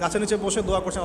গাছের নিচে বসে দোয়া করছেন